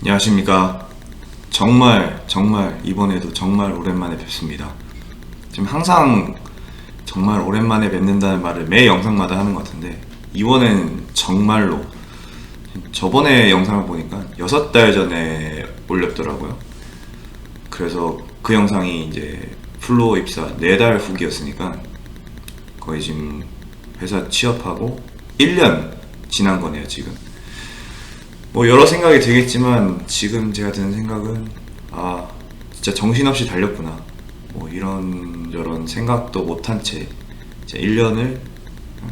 안녕하십니까. 정말, 정말, 이번에도 정말 오랜만에 뵙습니다. 지금 항상 정말 오랜만에 뵙는다는 말을 매 영상마다 하는 것 같은데, 이번엔 정말로, 저번에 영상을 보니까 6달 전에 올렸더라고요. 그래서 그 영상이 이제 플로어 입사 4달 후기였으니까, 거의 지금 회사 취업하고 1년 지난 거네요, 지금. 뭐 여러 생각이 들겠지만 지금 제가 드는 생각은 아 진짜 정신없이 달렸구나. 뭐 이런 저런 생각도 못한 채 이제 1년을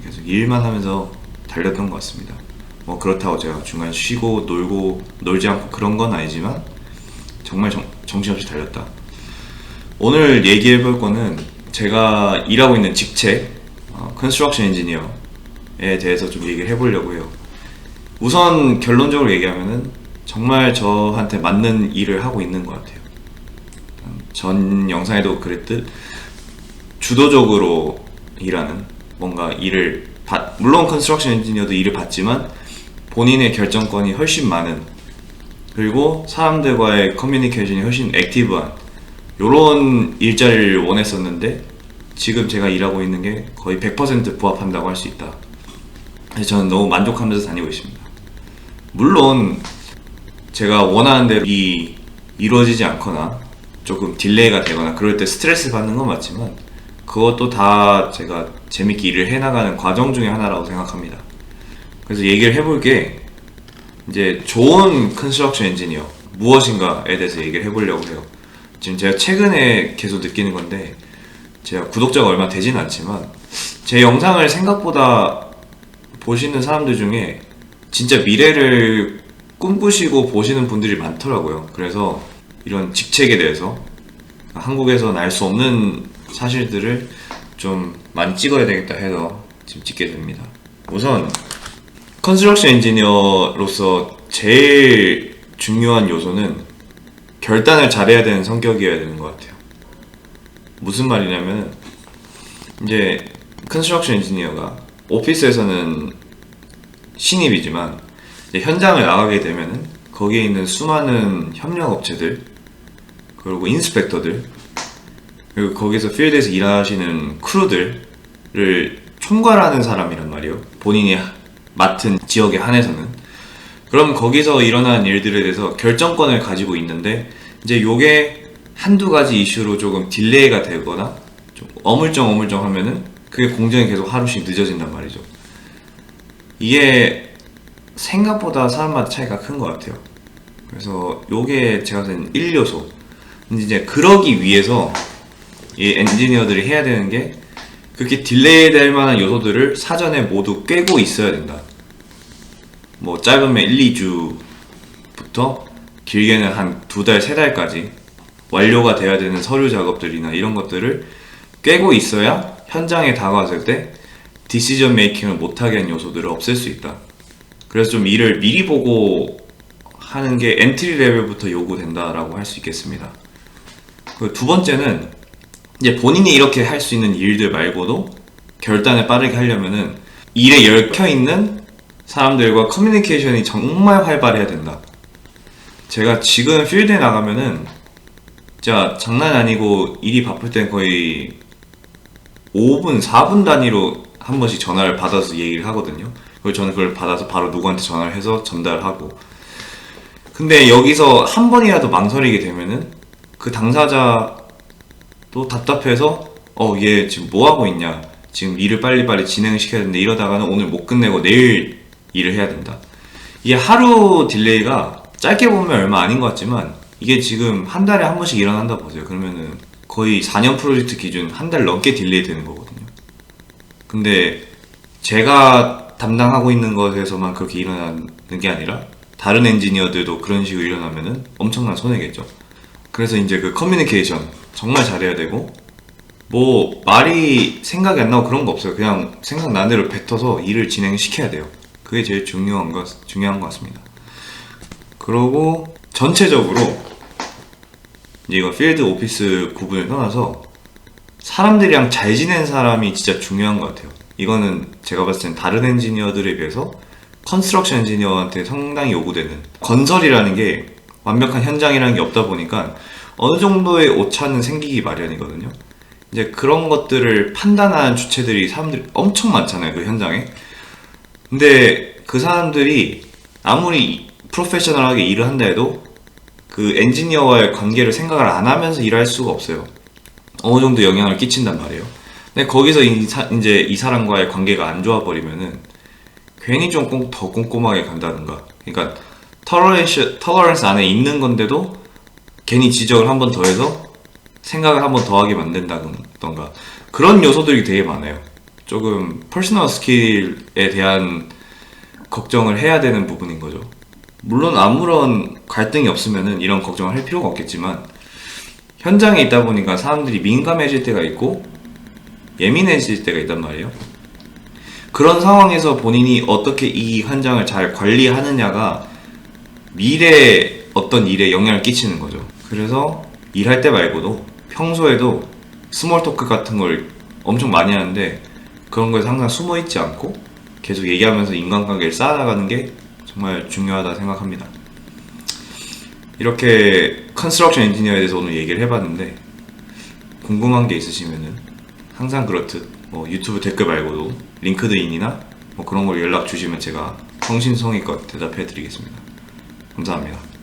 계속 일만 하면서 달렸던 것 같습니다. 뭐 그렇다고 제가 중간 쉬고 놀고 놀지 않고 그런 건 아니지만 정말 정, 정신없이 달렸다. 오늘 얘기해 볼 거는 제가 일하고 있는 직책 컨스트럭션 엔지니어에 대해서 좀 얘기를 해보려고 해요 우선 결론적으로 얘기하면은 정말 저한테 맞는 일을 하고 있는 것 같아요. 전 영상에도 그랬듯 주도적으로 일하는 뭔가 일을 받, 물론 컨스트럭션 엔지니어도 일을 받지만 본인의 결정권이 훨씬 많은 그리고 사람들과의 커뮤니케이션이 훨씬 액티브한 요런 일자리를 원했었는데 지금 제가 일하고 있는 게 거의 100% 부합한다고 할 수 있다. 저는 너무 만족하면서 다니고 있습니다. 물론 제가 원하는 대로 이 이루어지지 않거나 조금 딜레이가 되거나 그럴 때 스트레스 받는 건 맞지만 그것도 다 제가 재밌게 일을 해나가는 과정 중에 하나라고 생각합니다. 그래서 얘기를 해볼 게 이제 좋은 컨스트럭션 엔지니어 무엇인가에 대해서 얘기를 해보려고 해요. 지금 제가 최근에 계속 느끼는 건데 제가 구독자가 얼마 되진 않지만 제 영상을 생각보다 보시는 사람들 중에 진짜 미래를 꿈꾸시고 보시는 분들이 많더라고요. 그래서 이런 직책에 대해서 한국에서는 알 수 없는 사실들을 좀 많이 찍어야 되겠다 해서 지금 찍게 됩니다. 우선 컨스트럭션 엔지니어로서 제일 중요한 요소는 결단을 잘해야 되는 성격이어야 되는 것 같아요. 무슨 말이냐면 이제 컨스트럭션 엔지니어가 오피스에서는 신입이지만 현장을 나가게 되면은 거기에 있는 수많은 협력 업체들 그리고 인스펙터들 그리고 거기서 필드에서 일하시는 크루들을 총괄하는 사람이란 말이에요. 본인이 맡은 지역에 한해서는 그럼 거기서 일어난 일들에 대해서 결정권을 가지고 있는데 이제 요게 한두 가지 이슈로 조금 딜레이가 되거나 좀 어물쩡 어물쩡 하면은 그게 공정이 계속 하루씩 늦어진단 말이죠. 이게 생각보다 사람마다 차이가 큰 것 같아요. 그래서 요게 제가 된 1요소. 근데 이제 그러기 위해서 이 엔지니어들이 해야 되는 게 그렇게 딜레이 될 만한 요소들을 사전에 모두 꿰고 있어야 된다. 뭐 짧으면 1, 2주부터 길게는 한 두 달, 세 달까지 완료가 돼야 되는 서류 작업들이나 이런 것들을 꿰고 있어야 현장에 다가왔을 때 디시전 메이킹을 못하게 하는 요소들을 없앨 수 있다. 그래서 좀 일을 미리 보고 하는 게 엔트리 레벨부터 요구된다라고 할 수 있겠습니다. 그두 번째는 이제 본인이 이렇게 할 수 있는 일들 말고도 결단을 빠르게 하려면은 일에 얽혀 있는 사람들과 커뮤니케이션이 정말 활발해야 된다. 제가 지금 필드에 나가면은 진짜 장난 아니고 일이 바쁠 땐 거의 5분, 4분 단위로 한 번씩 전화를 받아서 얘기를 하거든요. 그리고 저는 그걸 받아서 바로 누구한테 전화를 해서 전달하고. 근데 여기서 한 번이라도 망설이게 되면은 그 당사자도 답답해서 어, 얘 지금 뭐 하고 있냐. 지금 일을 빨리빨리 진행시켜야 되는데 이러다가는 오늘 못 끝내고 내일 일을 해야 된다. 이게 하루 딜레이가 짧게 보면 얼마 아닌 것 같지만 이게 지금 한 달에 한 번씩 일어난다 보세요. 그러면은 거의 4년 프로젝트 기준 한 달 넘게 딜레이 되는 거거든요. 근데 제가 담당하고 있는 것에서만 그렇게 일어나는 게 아니라 다른 엔지니어들도 그런 식으로 일어나면은 엄청난 손해겠죠. 그래서 이제 그 커뮤니케이션 정말 잘해야 되고 뭐 말이 생각이 안 나고 그런 거 없어요. 그냥 생각나는 대로 뱉어서 일을 진행시켜야 돼요. 그게 제일 중요한 것 중요한 것 같습니다. 그러고 전체적으로 이거 필드 오피스 구분을 떠나서 사람들이랑 잘 지낸 사람이 진짜 중요한 것 같아요. 이거는 제가 봤을 땐 다른 엔지니어들에 비해서 컨스트럭션 엔지니어한테 상당히 요구되는 건설이라는 게 완벽한 현장이라는 게 없다 보니까 어느 정도의 오차는 생기기 마련이거든요. 이제 그런 것들을 판단하는 주체들이 사람들이 엄청 많잖아요, 그 현장에. 근데 그 사람들이 아무리 프로페셔널하게 일을 한다 해도 그 엔지니어와의 관계를 생각을 안 하면서 일할 수가 없어요. 어느 정도 영향을 끼친단 말이에요. 근데 거기서 이 사, 이제 이 사람과의 관계가 안 좋아 버리면은 괜히 좀 더 꼼꼼하게 간다든가. 그러니까 터러렌스 터러렌스 안에 있는 건데도 괜히 지적을 한 번 더 해서 생각을 한 번 더 하게 만든다던가 그런 요소들이 되게 많아요. 조금 퍼스널 스킬에 대한 걱정을 해야 되는 부분인 거죠. 물론 아무런 갈등이 없으면은 이런 걱정을 할 필요가 없겠지만 현장에 있다 보니까 사람들이 민감해질 때가 있고 예민해질 때가 있단 말이에요. 그런 상황에서 본인이 어떻게 이 현장을 잘 관리하느냐가 미래에 어떤 일에 영향을 끼치는 거죠. 그래서 일할 때 말고도 평소에도 스몰 토크 같은 걸 엄청 많이 하는데 그런 거에서 항상 숨어 있지 않고 계속 얘기하면서 인간관계를 쌓아나가는 게 정말 중요하다 생각합니다. 이렇게 컨스트럭션 엔지니어에 대해서 오늘 얘기를 해봤는데 궁금한 게 있으시면은 항상 그렇듯 뭐 유튜브 댓글 말고도 링크드인이나 뭐 그런 걸 연락 주시면 제가 성신성의껏 대답해 드리겠습니다. 감사합니다.